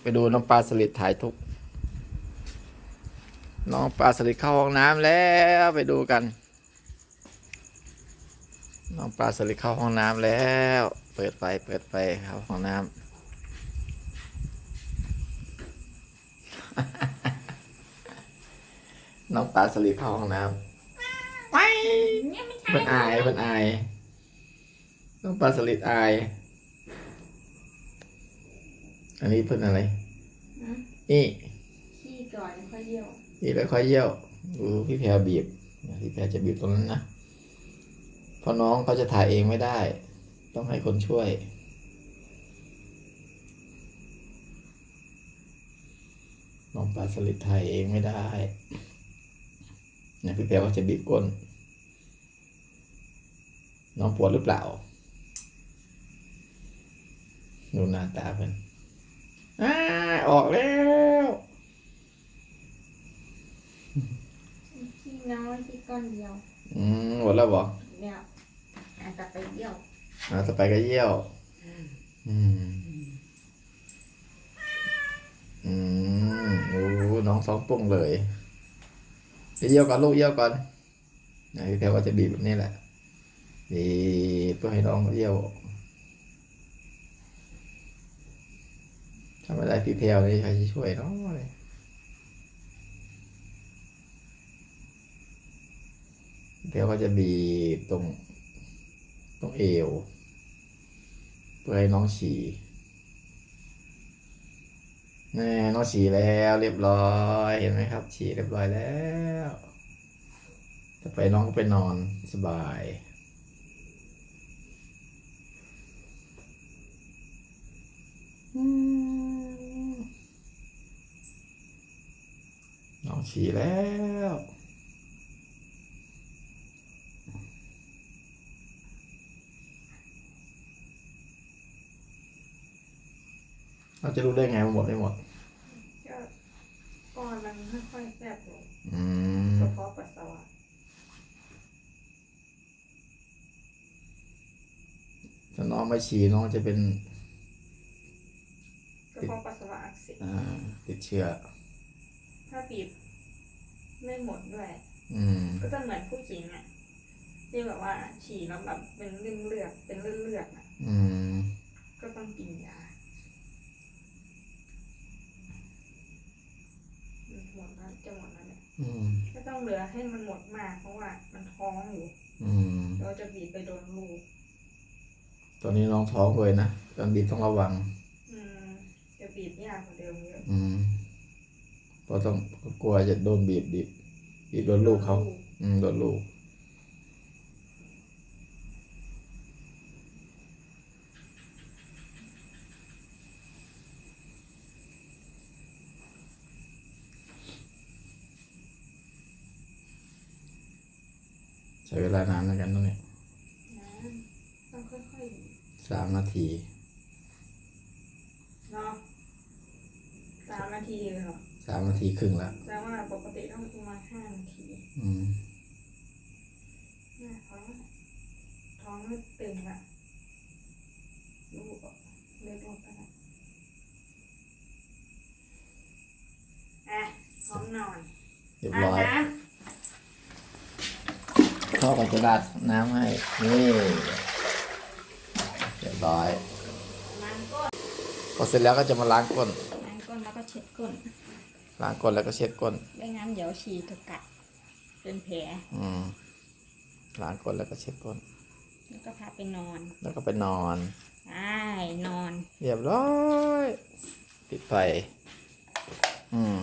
ไปดูน้องปลาสลิดถ่ายทุกข์น้องปลาสลิดเข้าห้องน้ำแล้วไปดูกัน น้องปลาสลิดเข้าห้องน้ำแล้ว เปิดไฟเปิดไฟเข้าห้องน้ำน้องปลาสลิดเข้าห้องน้ำไปมันอายมันอาย น้องปลาสลิดอาย อันนี้เพิ่นอะไร นี่ ขี้ก่อนค่อยเยี่ยวนี่แล้วค่อยเยี่ยวดูพี่แพรบีบ พี่แพรจะบีบตรงนั้นนะเพราะน้องเขาจะถ่ายเองไม่ได้ ต้องให้คนช่วย น้องปลาสลิดถ่ายเองไม่ได้เนี่ยพี่แพรก็จะบีบก้น น้องปวดหรือเปล่า ดูหน้าตาเพิ่น อ่าออกแล้วขี้น้อยขี้ก้อนเดียว อืมหมดแล้วบอกเดี๋ยวอาจจะไปเยี่ยวอ่าต่อไปก็เยี่ยว อืม อืมโอ้น้องสองปุ้งเลยไปเยี่ยวก่อนลูกเยี่ยวก่อนนะพี่แพรว่าจะบีบแบบนี้แหละบีบเพื่อให้น้องเยี่ยวำไม่ได้พี่แพรเลยใครจะช่วยน้องเลยพี่แพรก็จะบีบตรงตรงเอวเพื่อให้น้องฉี่แน่น้องฉี่แล้วเรียบร้อยเห็นไหมครับ ฉี่เรียบร้อยแล้วต่อไปน้องก็ไปนอนสบายอืม น้องฉี่แล้ว เราจะรู้ได้ไงว่าหมดไม่หมดก็ก้อนมันค่อยๆแคบลงอืมกระเพาะปัสสาวะถ้าน้องไม่ฉี่น้องจะเป็นกระเพาะปัสสาวะอักเสบอ่าติดเชื้อถ้าบีบ ไม่หมดด้วย อืม ก็จะเหมือนผู้หญิงอะ ที่แบบว่าฉี่แล้วแบบเป็นเลือดเลือดเป็นเลือดเลือดอะ อืม ก็ต้องกินยาหมดแล้วจะหมดแล้วเนี่ยอืม ก็ต้องเหลือให้มันหมดมากเพราะว่ามันท้องอยู่อืม เราจะบีบไปโดนลูกตอนนี้น้องท้องเลยนะตอนบีบต้องระวัง อืมจะบีบยากกว่าเดิมเยอะ อืม เพราะต้องกลัวจะโดนบีบบีบบีบโดนลูกเขา อืมโดนลูกใช้เวลานานเหมือนกันตรงนี้นะต้องค่อยๆบีบสามนาทีเนาะสามนาทีเลยเหรอ สามนาทีครึ่งแล้วแสดงว่าปกติต้องประมาณห้านาทีอืมหน้าท้องท้องไม่ตึงอะลูกอะเลือดออกไปแล้วอะพร้อมนอนเรียบอาบร้อยน้พ่อก็จะราดน้ำให้นี่เรียบร้อยำล้างก้นพอเสร็จแล้วก็จะมาล้างก้นล้างก้นแล้วก็เช็ดก้น ล้างก้นแล้วก็เช็ดก้นไม่งั้นเดี๋ยวฉี่จะกัดเป็นแผลอืมล้างก้นแล้วก็เช็ดก้น แล้วก็พาไปนอน แล้วก็ไปนอนใช่นอน เรียบร้อย ปิดไฟอืม